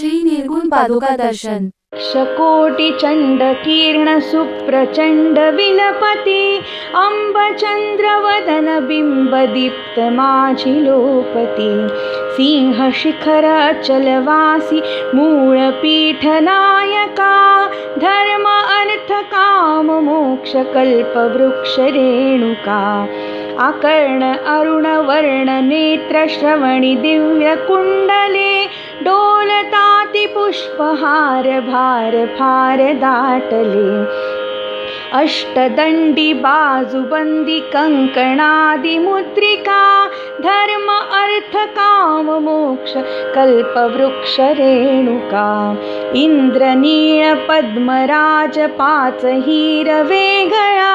श्री निर्गुण पादुका दर्शन. शकोटी चंड किर्ण सुप्रचंड विलपती अंब चंद्रवदन बिंब दीप्त माझी लोपती सिंह शिखर चलवासी मूळ पीठ नायका धर्म अर्थ काम मोक्ष कल्प वृक्ष रेणुका अकर्ण अरुण वर्ण नेत्र श्रवणी दिव्य कुंडले डोलता डोलतातिपुष्पहार भार फार दाटले। अष्टदण्डि बाजुबन्दि कङ्कणादिमुद्रिका धर्म अर्थकाममोक्ष कल्पवृक्षरेणुका इन्द्रनीळपद्मराजपाचहीरवेगळा चन्द्रहार वेगळा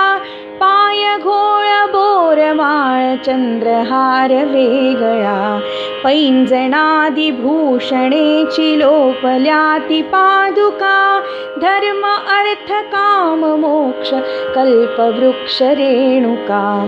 पाय घोळ बोरमाळ चंद्रहार वेगळा. पैंजणादी भूषणेची लोपल्याती पादुका. धर्म अर्थ काम मोक्ष कल्पवृक्ष रेणुका.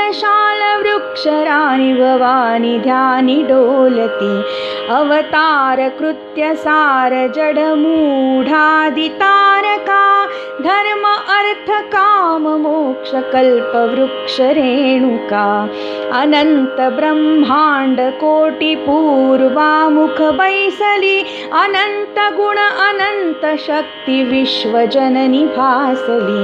विशालशालवृक्षराणि भवानि ध्यानि डोलति अवतारकृत्य सारजडमूढादितारका धर्म अर्थकाममोक्षकल्पवृक्षरेणुका अनन्तब्रह्माण्डकोटिपूर्वामुखवैसलि अनन्तगुण अनन्तशक्तिविश्वजननि भासलि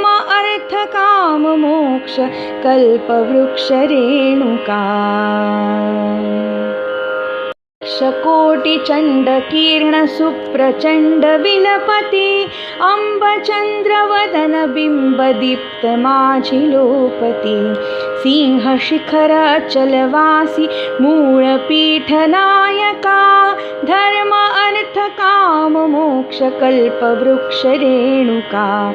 अर्थकाममोक्ष कल्पवृक्षरेणुका। शकोटिचण्डकीर्णसुप्रचण्डविलपति अम्बचन्द्रवदनबिम्बदीप्तमाझिलोपति। सिंहशिखरचलवासि मूळपीठनायका। धर्म अर्थकाममोक्षकल्पवृक्षरेणुका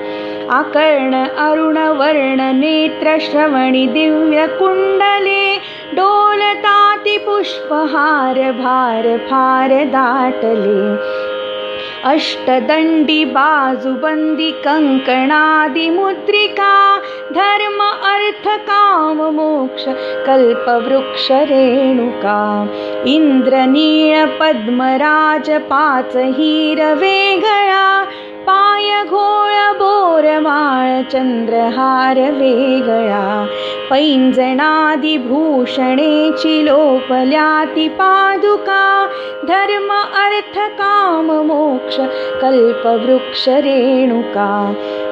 अकर्ण अरुणवर्णनेत्रश्रवणि दिव्यकुण्डले डोलतातिपुष्पहार भार फार दाटले। अष्टदण्डि बाजुबन्दि कङ्कणादिमुद्रिका धर्म अर्थकाममोक्ष कल्पवृक्षरेणुका इन्द्रनीळपद्मराजपाचहीरवेगळा चन्द्रहार वेगळा. पैञ्जणादिभूषणे चिलोपल्याति पादुका. धर्म अर्थकाममोक्ष कल्पवृक्षरेणुका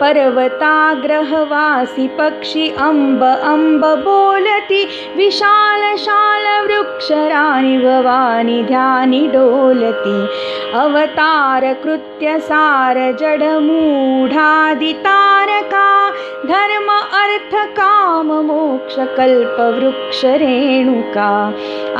पर्वताग्रहवासि पक्षि अम्ब अम्ब बोलति विशालशालवृक्षराणि भवानि ध्यानि डोलति। अवतारकृत्य सारजडमूढादितारका धर्म अर्थकाममोक्षकल्पवृक्षरेणुका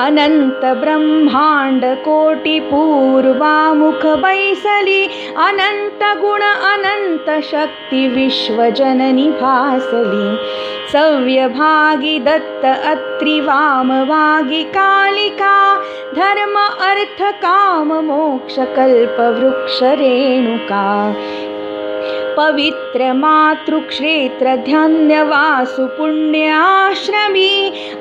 अनन्तब्रह्माण्डकोटिपूर्वामुखवैसलि अनन्तगुण अनन्तशक्ति शक्ति विश्वजननि भासली सव्यभागी दत्त अत्रि वामवागी कालिका धर्म अर्थ काम मोक्ष पवित्र पुण्याश्रमी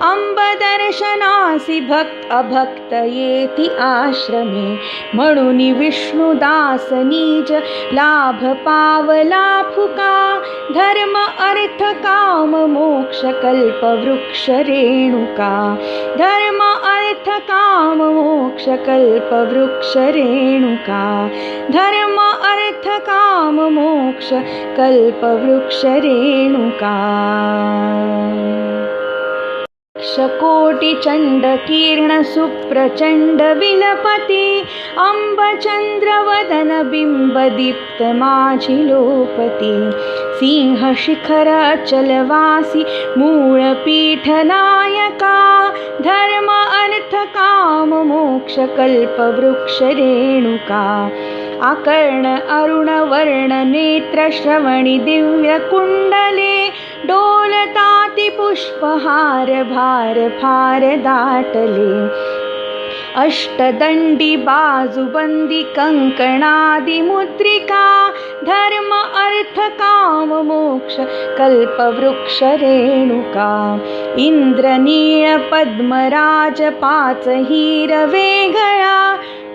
अंबदर्शनासि भक्त अभक्त येति आश्रमे। म्हणून विष्णुदास नीज लाभ पावला फुका धर्म अर्थ काम मोक्ष कल्प वृक्ष रेणुका। धर्म अर्थ काम मोक्ष कल्प वृक्ष रेणुका। धर्म मोक्ष कल्प वृक्ष रेणुका कोटिचण्ड किरण सुप्रचण्ड विलपति अम्बचन्द्रवदन बिम्बदीप्त माझि लोपति सिंहशिखर अचलवासि मूळपीठनायका धर्म अर्थ रेणुका आकर्ण अरुण वर्ण नेत्र श्रवणि दिव्य कुण्डले डोलताति पुष्पहार भार फार दाटले। अष्टदण्डि बाजुबन्दि कङ्कणादिमुद्रिका धर्म अर्थ काम मोक्ष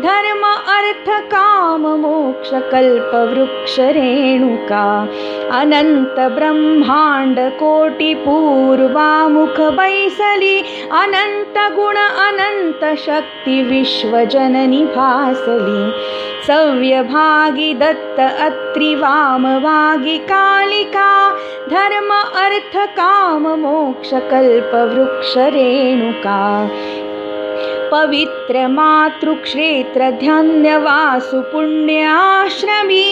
धर्म अर्थ काम मोक्ष कल्प वृक्ष रेणुका अनन्त ब्रह्माण्ड कोटि पूर्वामुख बैसली भासली। सव्यभागी दत्त अत्रि वामवागी कालिका धर्म अर्थ काम मोक्ष कल्प वृक्ष रेणुका पवित्र मातृक्षेत्र ध्यान्यवासु पुण्याश्रमी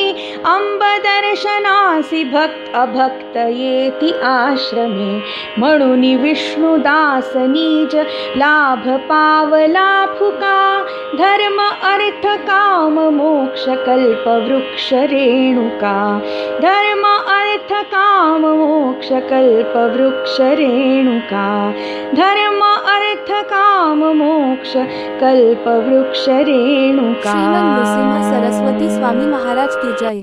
अंबदर्शनासि भक्त अभक्त येति आश्रमे म्हणून विष्णुदास नीज लाभ पावला फुका धर्म अर्थ काम मोक्ष कल्प वृक्ष रेणुका धर्म अर्थ काम मोक्ष कल्प वृक्ष रेणुका धर्म काम मोक्ष कल्प वृक्ष रेणु का सरस्वती स्वामी महाराज की जय।